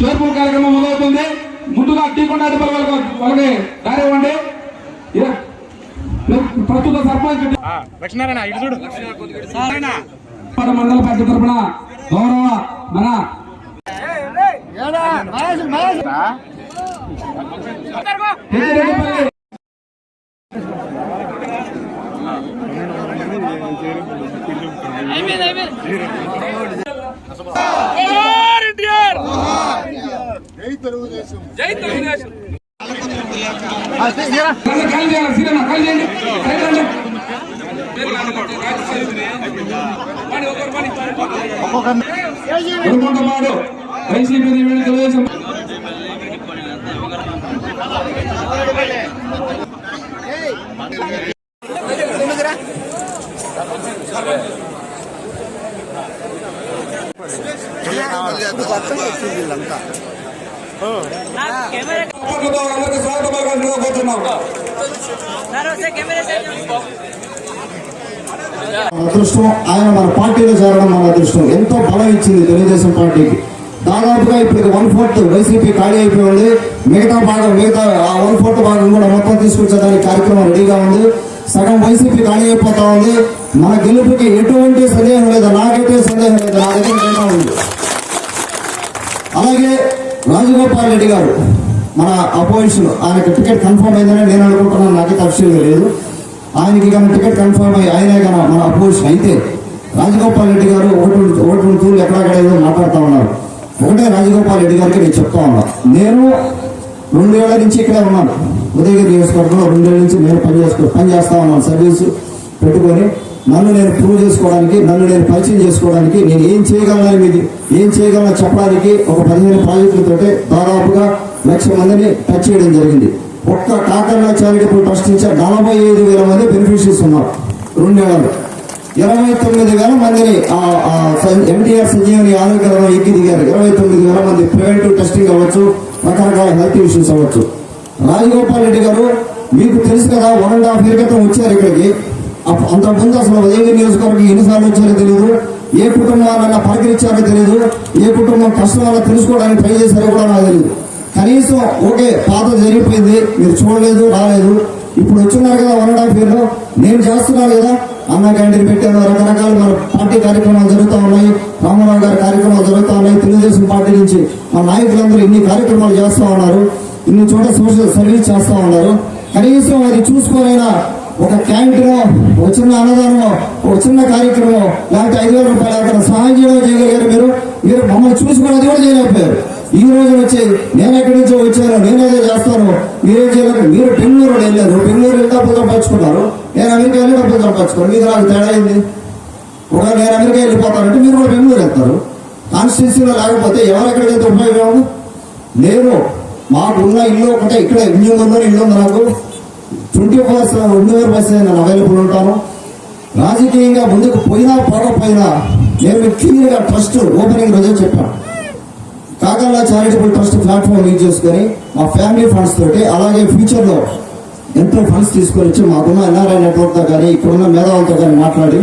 చేర్పు కార్యక్రమం మొదలవుతుంది. ముందుగా టీకొండ అడ్డపల్లి వాళ్ళకి వాళ్ళకి దారి ఇవ్వండి. ఇక ప్రస్తుత సర్పంచ్ లక్ష్మీనారాయణ ఇటు చూడు. మండల పార్టీ తరఫున గౌరవ మన పెద్దిరెడ్డిపల్లి నన్ను వైసీపీ తెలుగుదేశం. అందరికీ స్వాగత పలకాల్సిందిగా కోరుతున్నాం అదృష్టం ఆయన మన పార్టీలో చేరడం మన అదృష్టం. ఎంతో బలం ఇచ్చింది తెలుగుదేశం పార్టీకి. దాదాపుగా ఇప్పుడు వన్ ఫోర్త్ వైసీపీ ఖాళీ అయిపోయింది. మిగతా భాగం మిగతా ఆ వన్ ఫోర్త్ భాగం కూడా మొత్తం తీసుకొచ్చేదానికి కార్యక్రమం రెడీగా ఉంది. సగం వైసీపీ ఖాళీ అయిపోతా ఉంది. మన గెలుపుకి ఎటువంటి సందేహం లేదు. నాకైతే సందేహం లేదు. నా దగ్గర ఉంది. అలాగే రాజగోపాల్ రెడ్డి గారు మన అపోజిషన్ ఆయనకు టికెట్ కన్ఫర్మ్ అయిందని నేను అనుకుంటున్నాను నాకే అఫీషియల్గా లేదు. ఆయనకి కానీ టికెట్ కన్ఫర్మ్ అయ్యి ఆయనే కానీ మన అపోజిషన్ అయితే రాజగోపాల్ రెడ్డి గారు ఒకటి రెండు- ఒకటి రెండు తూర్లు ఎక్కడెక్కడ ఏదో మాట్లాడుతూ ఉన్నారు. ఒకటే రాజగోపాల్ రెడ్డి గారికి నేను చెప్తా ఉన్నా. నేను రెండేళ్ళ నుంచి ఇక్కడే ఉన్నాను. ఉదయగిరి నియోజకవర్గంలో రెండేళ్ళ నుంచి నేను పని చేసుకో పని చేస్తా ఉన్నాను. సర్వీస్ పెట్టుకొని నన్ను నేను ప్రూవ్ చేసుకోవడానికి నన్ను నేను పరిచయం చేసుకోవడానికి నేను ఏం చేయగలనని మీది ఏం చేయగలన చెప్పడానికి ఒక పదిహేను ప్రాజెక్టులతో దాదాపుగా లక్ష మందిని టచ్ చేయడం జరిగింది. ఒక్క కాకర్ల చారిటబుల్ ట్రస్ట్ నుంచి నలభై ఐదు వేల మంది బెనిఫిషరీస్ ఉన్నారు. రెండేళ్ళలో ఇరవై తొమ్మిది వేల మందిని ఎన్టీఆర్ సంజీవని ఆరోగ్యంలో ఎక్కి దిగారు. ఇరవై తొమ్మిది వేల మంది ప్రివెంటివ్ టెస్టింగ్ అవ్వచ్చు రకరకాల హెల్త్ ఇష్యూస్ అవ్వచ్చు. రాజగోపాల్ రెడ్డి గారు మీకు తెలుసు కదా వన్ అండ్ హాఫ్ ఇయర్ క్రితం వచ్చారు ఇక్కడికి. అంతకుముందు అసలు ఉదయగిరి నియోజకవర్గం ఎన్నిసార్లు వచ్చారో తెలియదు ఏ కుటుంబాలన్నా పలకరించారో తెలియదు ఏ కుటుంబం కష్టం తెలుసుకోవడానికి ట్రై చేశారో కూడా నాకు తెలియదు కనీసం ఓకే పాత జరిగిపోయింది మీరు చూడలేదు రాలేదు. ఇప్పుడు వచ్చినారు కదా వన్ అండ్ హాఫ్ ఇయర్ నేను చేస్తున్నాను కదా. అన్న క్యాంటీన్ పెట్టాను రకరకాల మన పార్టీ కార్యక్రమాలు జరుగుతూ ఉన్నాయి రామారావు గారి కార్యక్రమాలు జరుగుతూ ఉన్నాయి తెలుగుదేశం పార్టీ నుంచి మా నాయకులందరూ ఇన్ని కార్యక్రమాలు చేస్తూ ఉన్నారు ఇన్ని చోట సోషల్ సర్వీస్ చేస్తూ ఉన్నారు. కనీసం అది చూసుకోనైనా ఒక క్యాంటీనో ఒక చిన్న అన్నదానమో ఒక చిన్న కార్యక్రమం లేకపోతే ఐదు వేల రూపాయలు అక్కడ సహాయం చేయడం చేయగలిగారు మీరు. మీరు మమ్మల్ని చూసుకుని అది కూడా చేయలేకపోయారు. ఈ రోజు వచ్చి నేను ఎక్కడి నుంచో వచ్చాను నేనేదో చేస్తాను మీరేం చేయలేదు మీరు బెంగళూరు వెళ్ళారు. బెంగళూరు వెళ్ళి డబ్బులు సంపాదించుకున్నారు నేను అమెరికా వెళ్ళి డబ్బులు సంపాదించుకున్నాను మీకు నాకు తేడా అయింది ఒక నేను అమెరికా వెళ్ళిపోతానంటే మీరు కూడా బెంగళూరు వెళ్తారు. కాన్స్టిట్యూన్సీలో లేకపోతే ఎవరెక్కడికి వెళ్తే ఉపయోగం? నేను మాకున్న ఇల్లు ఒకటే ఇక్కడ వినియోగంలో ఇల్లు ఉంది నాకు. ట్వంటీ ఫోర్ రెండు వేల బస్ నేను అవైలబుల్ ఉంటాను. రాజకీయంగా ముందుకు పోయినా పోకపోయినా నేను మీకు క్లియర్గా ట్రస్ట్ ఓపెనింగ్ రోజే చెప్పాను. Kakarla charitable trust platform use చేసుకొని మా ఫ్యామిలీ ఫండ్స్ తోటి అలాగే ఫ్యూచర్లో ఎంతో ఫండ్స్ తీసుకొని వచ్చి మాకున్న ఎన్ఆర్ఐ నెట్వర్క్తో కానీ ఇప్పుడున్న మేధావులతో కానీ మాట్లాడి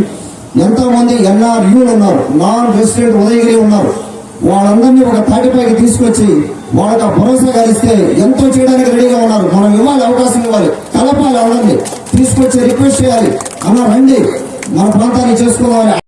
ఎంతోమంది ఎన్ఆర్యూలు ఉన్నారు నాన్ రెసిడెంట్ ఉదయగిరి ఉన్నారు. వాళ్ళందరినీ ఒక తాటిపైకి తీసుకొచ్చి వాళ్ళకి ఆ భరోసా కలిస్తే ఎంతో చేయడానికి రెడీగా ఉన్నారు. మనం చేసుకోవాలి అందరినీ తీసుకొచ్చి రండి. మన ప్రాంతాన్ని చేసుకోవాలి.